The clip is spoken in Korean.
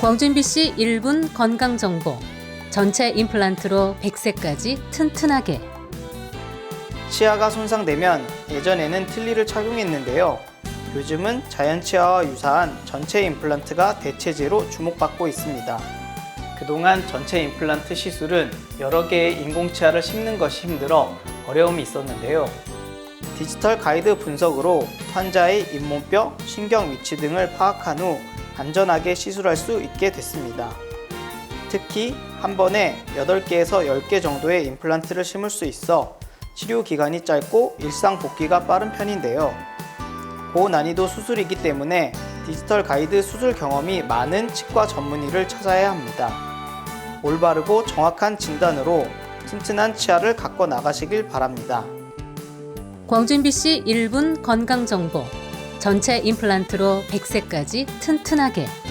광준비 씨 1분 건강 정보. 전체 임플란트로 100세까지 튼튼하게. 치아가 손상되면 예전에는 틀니를 착용했는데요. 요즘은 자연 치아와 유사한 전체 임플란트가 대체제로 주목받고 있습니다. 그동안 전체 임플란트 시술은 여러 개의 인공치아를 심는 것이 힘들어 어려움이 있었는데요. 디지털 가이드 분석으로 환자의 잇몸뼈, 신경 위치 등을 파악한 후 안전하게 시술할 수 있게 됐습니다. 특히 한 번에 8개에서 10개 정도의 임플란트를 심을 수 있어 치료 기간이 짧고 일상 복귀가 빠른 편인데요. 고난이도 수술이기 때문에 디지털 가이드 수술 경험이 많은 치과 전문의를 찾아야 합니다. 올바르고 정확한 진단으로 튼튼한 치아를 갖고 나가시길 바랍니다. 광준비 씨 1분 건강 정보. 전체 임플란트로 100세까지 튼튼하게.